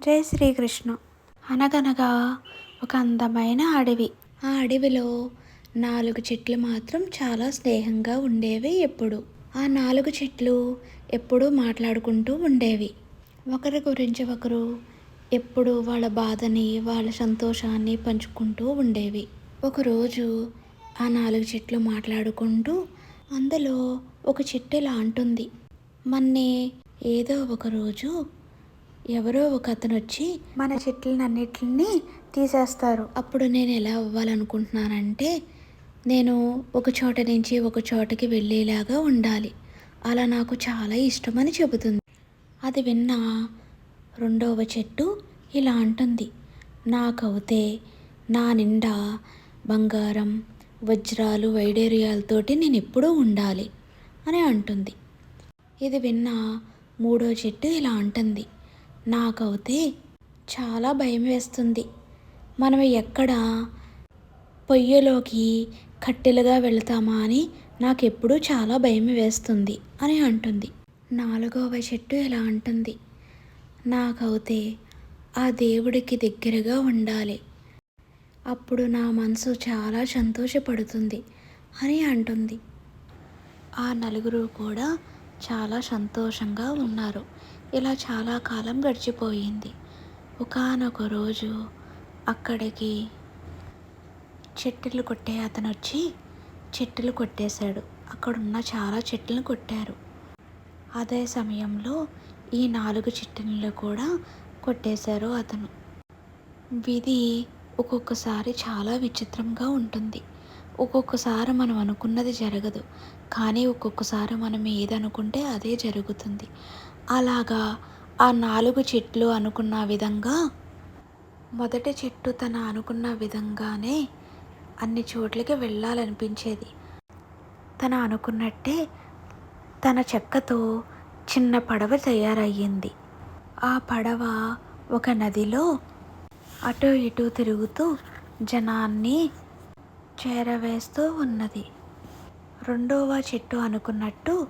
జై శ్రీకృష్ణ. అనగనగా ఒక అందమైన అడవి. ఆ అడవిలో నాలుగు చెట్లు మాత్రం చాలా స్నేహంగా ఉండేవి ఎప్పుడు. ఆ నాలుగు చెట్లు ఎప్పుడూ మాట్లాడుకుంటూ ఉండేవి. ఒకరి గురించి ఒకరు ఎప్పుడు వాళ్ళ బాధని వాళ్ళ సంతోషాన్ని పంచుకుంటూ ఉండేవి. ఒకరోజు ఆ నాలుగు చెట్లు మాట్లాడుకుంటూ అందులో ఒక చెట్టు ఇలా అంటుంది. మన్నే ఏదో ఒక రోజు ఎవరో ఒక అతను వచ్చి మన చెట్లనన్నిటిని తీసేస్తారు. అప్పుడు నేను ఎలా అవ్వాలనుకుంటున్నానంటే నేను ఒక చోట నుంచి ఒక చోటకి వెళ్ళేలాగా ఉండాలి. అలా నాకు చాలా ఇష్టమని చెబుతుంది. అది విన్న రెండవ చెట్టు ఇలా అంటుంది. నాకవుతే నా నిండా బంగారం వజ్రాలు వైడేరియాలతోటి నేను ఎప్పుడూ ఉండాలి అని అంటుంది. ఇది విన్న మూడో చెట్టు ఇలా అంటుంది. నాకైతే చాలా భయం వేస్తుంది. మనం ఎక్కడ పొయ్యిలోకి కట్టెలుగా వెళతామా అని నాకెప్పుడూ చాలా భయం వేస్తుంది అని అంటుంది. నాలుగవ చెట్టు ఇలా అంటుంది. నాకైతే ఆ దేవుడికి దగ్గరగా ఉండాలి. అప్పుడు నా మనసు చాలా సంతోషపడుతుంది అని అంటుంది. ఆ నలుగురు కూడా చాలా సంతోషంగా ఉన్నారు. ఇలా చాలా కాలం గడిచిపోయింది. ఒకానొక రోజు అక్కడికి చెట్టులు కొట్టే అతను వచ్చి చెట్టులు కొట్టేశాడు. అక్కడున్న చాలా చెట్లను కొట్టారు. అదే సమయంలో ఈ నాలుగు చెట్టులను కూడా కొట్టేశారు అతను. విధి ఒక్కొక్కసారి చాలా విచిత్రంగా ఉంటుంది. ఒక్కొక్కసారి మనం అనుకున్నది జరగదు. కానీ ఒక్కొక్కసారి మనం ఏదనుకుంటే అదే జరుగుతుంది. అలాగా ఆ నాలుగు చెట్లు అనుకున్న విధంగా మొదటి చెట్టు తన అనుకున్న విధంగానే అన్ని చోట్లకి వెళ్ళాలనిపించేది. తన అనుకున్నట్టే తన చెక్కతో చిన్న పడవ తయారయ్యింది. ఆ పడవ ఒక నదిలో అటు ఇటు తిరుగుతూ జనాన్ని చేరవేస్తూ ఉన్నది. రెండవ చెట్టు అనుకున్నట్టు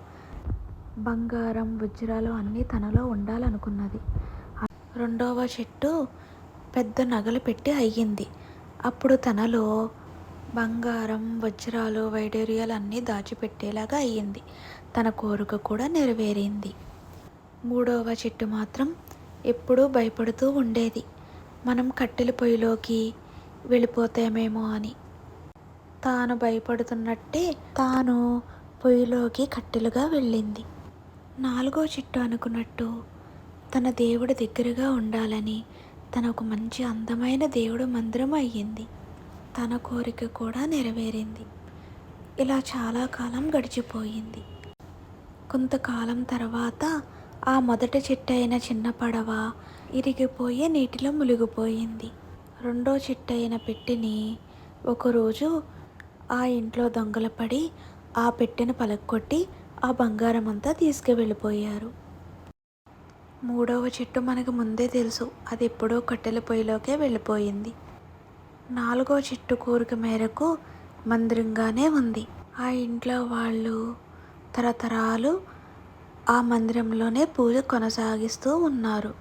బంగారం వజ్రాలు అన్నీ తనలో ఉండాలనుకున్నది. రెండవ చెట్టు పెద్ద నగలు పెట్టి అయ్యింది. అప్పుడు తనలో బంగారం వజ్రాలు వైడూర్యాలు అన్నీ దాచిపెట్టేలాగా అయ్యింది. తన కోరిక కూడా నెరవేరింది. మూడవ చెట్టు మాత్రం ఎప్పుడూ భయపడుతూ ఉండేది. మనం కట్టెల పొయ్యిలోకి వెళ్ళిపోతామేమో అని. తాను భయపడుతున్నట్టే తాను పొయ్యిలోకి కట్టెలుగా వెళ్ళింది. నాలుగో చెట్టు అనుకున్నట్టు తన దేవుడి దగ్గరగా ఉండాలని తన ఒక మంచి అందమైన దేవుడు మందిరం అయ్యింది. తన కోరిక కూడా నెరవేరింది. ఇలా చాలా కాలం గడిచిపోయింది. కొంతకాలం తర్వాత ఆ మొదటి చెట్టు అయిన చిన్న పడవ ఇరిగిపోయి నీటిలో మునిగిపోయింది. రెండో చెట్టు అయిన పెట్టిని ఒకరోజు ఆ ఇంట్లో దొంగలు పడి ఆ పెట్టెను పలక్కొట్టి ఆ బంగారం అంతా తీసుకువెళ్ళిపోయారు. మూడవ చెట్టు మనకు ముందే తెలుసు. అది ఎప్పుడో కట్టెల పొయ్యిలోకే వెళ్ళిపోయింది. నాలుగో చెట్టు కోరిక మేరకు మందిరంగానే ఉంది. ఆ ఇంట్లో వాళ్ళు తరతరాలు ఆ మందిరంలోనే పూజ కొనసాగిస్తూ ఉన్నారు.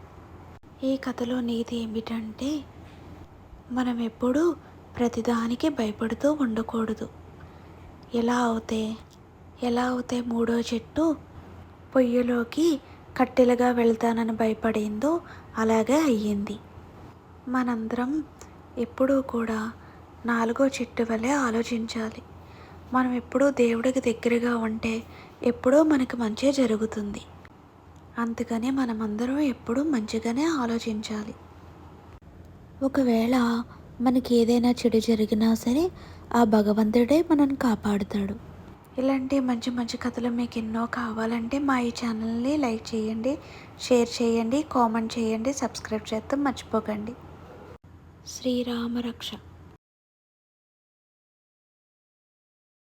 ఈ కథలో నీతి ఏమిటంటే మనం ఎప్పుడూ ప్రతిదానికి భయపడుతూ ఉండకూడదు. ఎలా అవుతే ఎలా అవుతే మూడో చెట్టు పొయ్యిలోకి కట్టెలుగా వెళ్తానని భయపడిందో అలాగే అయ్యింది. మనందరం ఎప్పుడూ కూడా నాలుగో చెట్టు వలె ఆలోచించాలి. మనం ఎప్పుడూ దేవుడికి దగ్గరగా ఉంటే ఎప్పుడూ మనకు మంచి జరుగుతుంది. అందుకని మనమందరం ఎప్పుడూ మంచిగానే ఆలోచించాలి. ఒకవేళ మనకి ఏదైనా చెడు జరిగినా సరే ఆ భగవంతుడే మనల్ని కాపాడుతాడు. ఇలాంటి మంచి మంచి కథలు మీకు ఎన్నో కావాలంటే మా ఈ ఛానల్ని లైక్ చేయండి షేర్ చేయండి కామెంట్ చేయండి సబ్స్క్రైబ్ చేస్తాం మర్చిపోకండి. శ్రీరామ రక్ష